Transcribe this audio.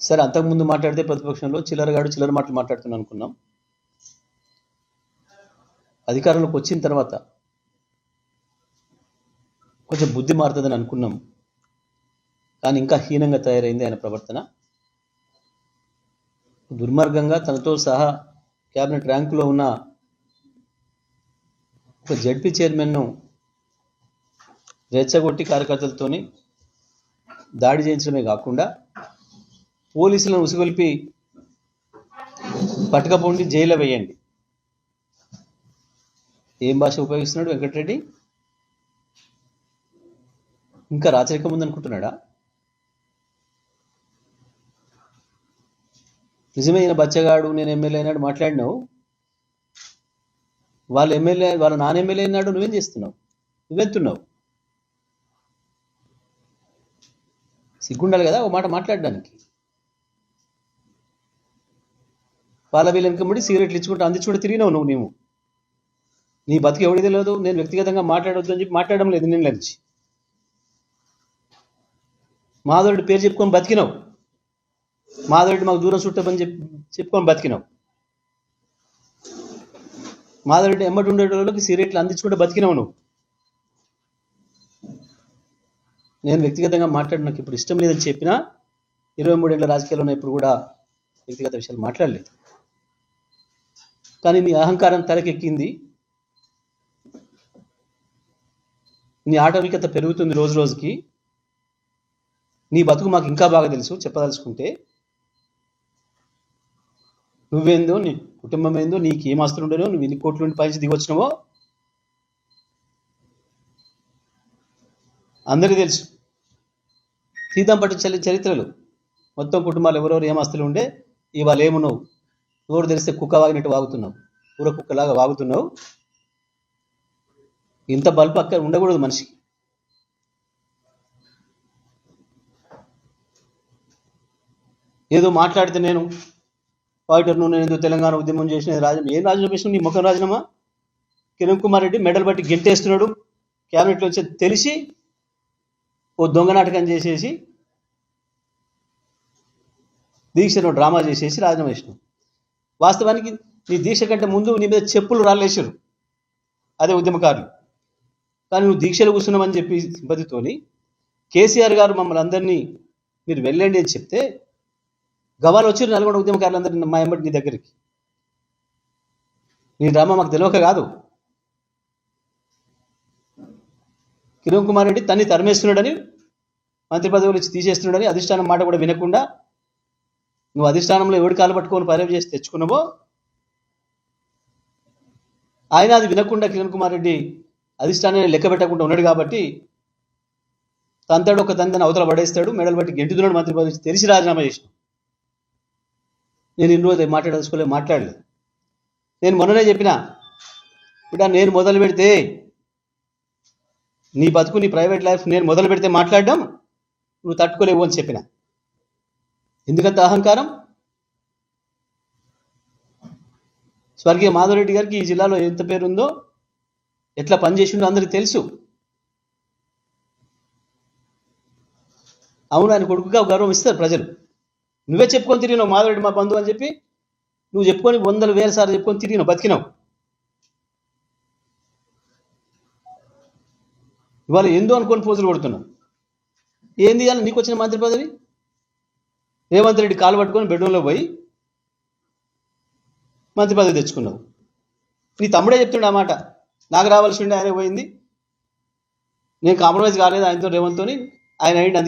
సరే అంతకుముందు మాట్లాడితే ప్రతిపక్షంలో చిల్లరగాడు చిల్లర మాటలు మాట్లాడుతున్నాను అనుకున్నాం. అధికారంలోకి వచ్చిన తర్వాత కొంచెం బుద్ధి మారుతుందని అనుకున్నాం. కానీ ఇంకా హీనంగా తయారైంది ఆయన ప్రవర్తన. దుర్మార్గంగా తనతో సహా క్యాబినెట్ ర్యాంకులో ఉన్న ఒక జడ్పీ చైర్మన్ను రెచ్చగొట్టి కార్యకర్తలతోని దాడి చేయించడమే కాకుండా పోలీసులను ఉసిగొల్పి పట్టుకపోండి జైల్లో వేయండి. ఏం భాష ఉపయోగిస్తున్నాడు వెంకటరెడ్డి? ఇంకా రాచరికం ఉందనుకుంటున్నాడా? నిజమైన బచ్చగాడు నేను ఎమ్మెల్యే అయినాడు మాట్లాడినావు. వాళ్ళ ఎమ్మెల్యే వాళ్ళ నాన్న ఎమ్మెల్యే అయినాడు నువ్వేం చేస్తున్నావు? నువ్వెంతున్నావు? సిగ్గుండాలి కదా ఒక మాట మాట్లాడడానికి. వాళ్ళ వీళ్ళ వెనకబడి సిగరెట్లు ఇచ్చుకుంటూ అందించుకుంటూ తిరిగినావు నువ్వు నీవు. నీ బతుకు ఎవడి తెలియదు నేను వ్యక్తిగతంగా మాట్లాడవద్దు అని చెప్పి మాట్లాడడం లేదు నేను నుంచి. మాధవుడి పేరు చెప్పుకొని బతికినావు. మాధవుడి మాకు దూరం చుట్టమని చెప్పి చెప్పుకొని బతికినావు. మాధవుడి ఎమ్మటి ఉండేటోళ్ళకి సిగరెట్లు అందించుకుంటూ బతికినావు నువ్వు. నేను వ్యక్తిగతంగా మాట్లాడి నాకు ఇప్పుడు ఇష్టం లేదని చెప్పినా ఇరవై మూడేళ్ళ రాజకీయాల్లో ఇప్పుడు కూడా వ్యక్తిగత విషయాలు మాట్లాడలేదు. కానీ నీ అహంకారం తలకెక్కింది నీ ఆటవికత పెరుగుతుంది రోజు రోజుకి. నీ బతుకు మాకు ఇంకా బాగా తెలుసు చెప్పదలుచుకుంటే. నువ్వేందో నీ కుటుంబం ఏందో నీకు ఏం ఆస్తులు ఉండేనో నువ్వు ఎన్ని కోట్ల నుండి పైచి దిగొచ్చినావో అందరికీ తెలుసు. సీతం పట్టు చరి చరిత్రలు. మొత్తం కుటుంబాలు ఎవరెవరు ఏం ఆస్తులు ఉండే ఇవాళ ఏమున్నావు నోరు తెలిస్తే కుక్క వాగినట్టు వాగుతున్నావు. కూర కుక్కలాగా వాగుతున్నావు. ఇంత బల్బు అక్కడ ఉండకూడదు మనిషికి. ఏదో మాట్లాడితే నేను ఫైటర్ నువ్వు నేను ఏదో తెలంగాణ ఉద్యమం చేసిన రాజం ఏం రాజీనామా చేసిన నీ ముఖం రాజీనామా? కిరణ్ కుమార్ రెడ్డి మెడల్ బట్టి గెంటేస్తున్నాడు క్యాబినెట్లో వచ్చి తెలిసి ఓ దొంగ నాటకం చేసేసి దీక్షను డ్రామా చేసేసి రాజీనామా చేసినావు. వాస్తవానికి నీ దీక్ష కంటే ముందు నీ మీద చెప్పులు రాళ్ళేసారు అదే ఉద్యమకారులు. కానీ నువ్వు దీక్షలు కూర్చున్నామని చెప్పి సింపతితోని కేసీఆర్ గారు మమ్మల్ని అందరినీ మీరు వెళ్ళండి అని చెప్తే గవాలు వచ్చారు నల్గొండ ఉద్యమకారులందరినీ మా ఎంబటి నీ దగ్గరికి. నీ డ్రామా మాకు తెలియక కాదు కిరణ్ కుమార్ రెడ్డి తన్ని తరిమేస్తున్నాడని మంత్రి పదవులు ఇచ్చి తీసేస్తున్నాడని అధిష్టానం మాట కూడా వినకుండా నువ్వు అధిష్టానంలో ఎవడి కాలు పట్టుకొని పరేవ్ చేసి తెచ్చుకున్నావో? ఆయన అది వినకుండా కిరణ్ కుమార్ రెడ్డి అధిష్టానాన్ని లెక్క పెట్టకుండా ఉన్నాడు కాబట్టి తంతాడు ఒక తంతని అవతల పడేస్తాడు మెడలు బట్టి గెంటుతున్నాడు మంత్రి పదవి తెలిసి రాజీనామా చేసిన. నేను ఇన్ని రోజు మాట్లాడదలుచుకోలేదు మాట్లాడలేదు. నేను మొన్ననే చెప్పిన బిడ్డ నేను మొదలు పెడితే నీ బతుకు నీ ప్రైవేట్ లైఫ్ నేను మొదలు పెడితే మాట్లాడడం నువ్వు తట్టుకోలేవు అని చెప్పిన. ఎందుకంత అహంకారం? స్వర్గీయ మాధవరెడ్డి గారికి ఈ జిల్లాలో ఎంత పేరు ఉందో ఎట్లా పనిచేసిండో అందరికి తెలుసు. అవును ఆయన కొడుకుగా గౌరవం ఇస్తారు ప్రజలు. నువ్వే చెప్పుకొని తిరిగినావు మాధవరెడ్డి మా బంధువు అని చెప్పి. నువ్వు చెప్పుకొని వందల వేల సార్లు చెప్పుకొని తిరిగినావు బతికినావు. ఇవాళ ఏందో అనుకొని పోజులు కొడుతున్నావు. ఏంది ఇవాళ నీకు వచ్చిన మంత్రి పదవి? రేవంత్ రెడ్డి కాలు పట్టుకొని బెడ్రూమ్లో పోయి మంత్రి పదవి తెచ్చుకున్నావు. నీ తమ్ముడే చెప్తుండే ఆ మాట. నాకు రావాల్సి ఉండే ఆయన పోయింది. నేను కాంప్రమైజ్ కాలేదు ఆయనతో రేవంత్తోని. ఆయన అయింది